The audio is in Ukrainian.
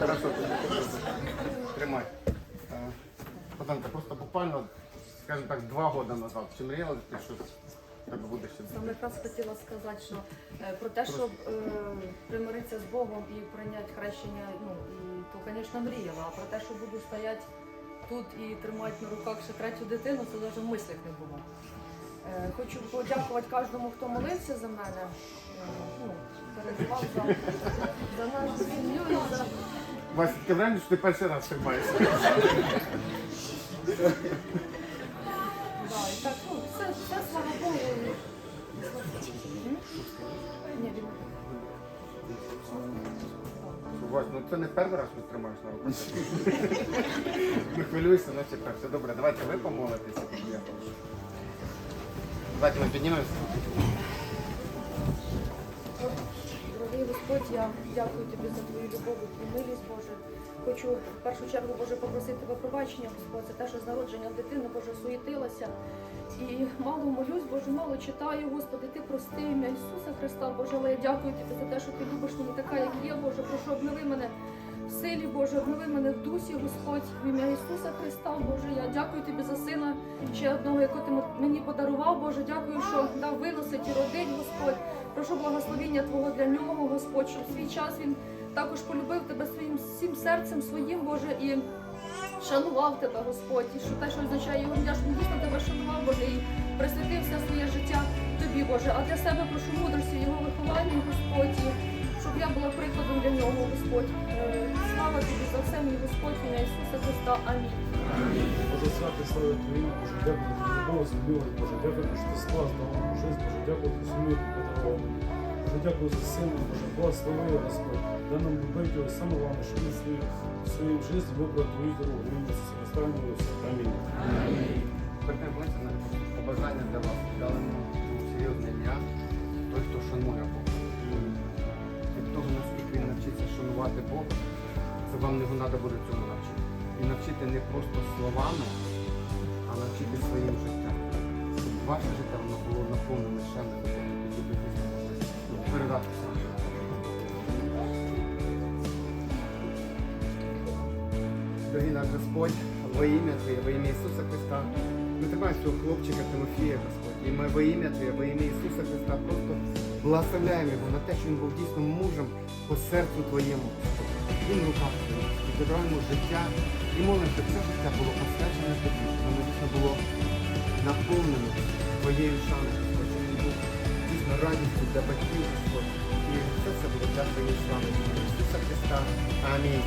Хорошо, тримай. Е, Богданка, просто буквально, скажімо так, два роки назад. Чи мріяла ти що в тебе буде ще? Саме якраз хотіла сказати, що е, про те, щоб е, примиритися з Богом і прийняти хрещення, ну і то, звісно, мріяла. А про те, що буду стояти тут і тримати на руках ще третю дитину, це навіть в мислях не було. Е, Хочу подякувати кожному, хто молився за мене, е, ну, переживав за, за за Вася, таке враження, що ти перший раз і так, ну, все, все, слава Богу. Ні, він Вась, ну це не перший раз, що тримаєш на руках. Не хвилюйся, наче так. Все добре, давайте ви помолитеся. тоді я прошу. Давайте ми піднімемося. Дорогий Господь, я дякую тобі за твою любов і милість, Боже. Хочу в першу чергу, Боже, попросити тебе пробачення, Господь, за те, що з народження дитини, Боже, суєтилася. І мало молюсь, Боже, мало читаю, Господи, ти прости ім'я Ісуса Христа, Боже, але я дякую тобі за те, що ти любиш мене така, як є, Боже. Прошу, обнови мене силі, Боже, обнови мене в дусі, Господь, в ім'я Ісуса Христа, Боже. Я дякую тобі за сина ще одного, якого ти мені подарував, Боже. Дякую, що дав виносить і родить, Господь. Прошу благословіння Твого для нього, Господь, щоб свій час він також полюбив тебе своїм всім серцем своїм, Боже, і шанував тебе, Господь, і що те, що означає його ім'я, щоб він дійсно тебе шанував, Боже, і присвятив все своє життя тобі, Боже. А для себе прошу мудрості його вихованні, Господь, щоб я була прикладом для нього, Господь. Тобі за все, мій Господь, в ім'я Ісуса Христа. Амінь. Боже, святий слава Твоїм, Боже, дякую за любов, за милость, Боже, дякую, що ти склав здорову жизнь, Боже, дякую за сім'ю, яку подарував. Боже, дякую за сина, Боже, благослови, Господь, дай нам любити його, саме головне, щоб ми свою, свою життя вибрали Твою дорогу, в ім'я Ісуса Христа, Амінь. Амінь. Молиться на побажання для вас. Дали нам серйозне ім'я. Той, хто шанує Бога. Від того, наскільки він навчиться шанувати Бога, це вам не треба буде цьому навчити. І навчити не просто словами, а навчити своїм життям. Щоб ваше життя воно було наповнене ще не передати це. Дорогий наш Господь, во ім'я Твоє, во ім'я Ісуса Христа. Ми тримаємо цього хлопчика Тимофія, Господь. І ми во ім'я Твоє, во ім'я Ісуса Христа просто благословляємо його на те, що він був дійсно мужем по серцю Твоєму. Він в руках подаруємо життя. І молимо, щоб це життя було посвячене тобі, воно дійсно було наповнено Твоєю шаною, щоб він був дійсно радістю для батьків, Господь. І це було для Твоєї слави. Ісуса Христа. Амінь.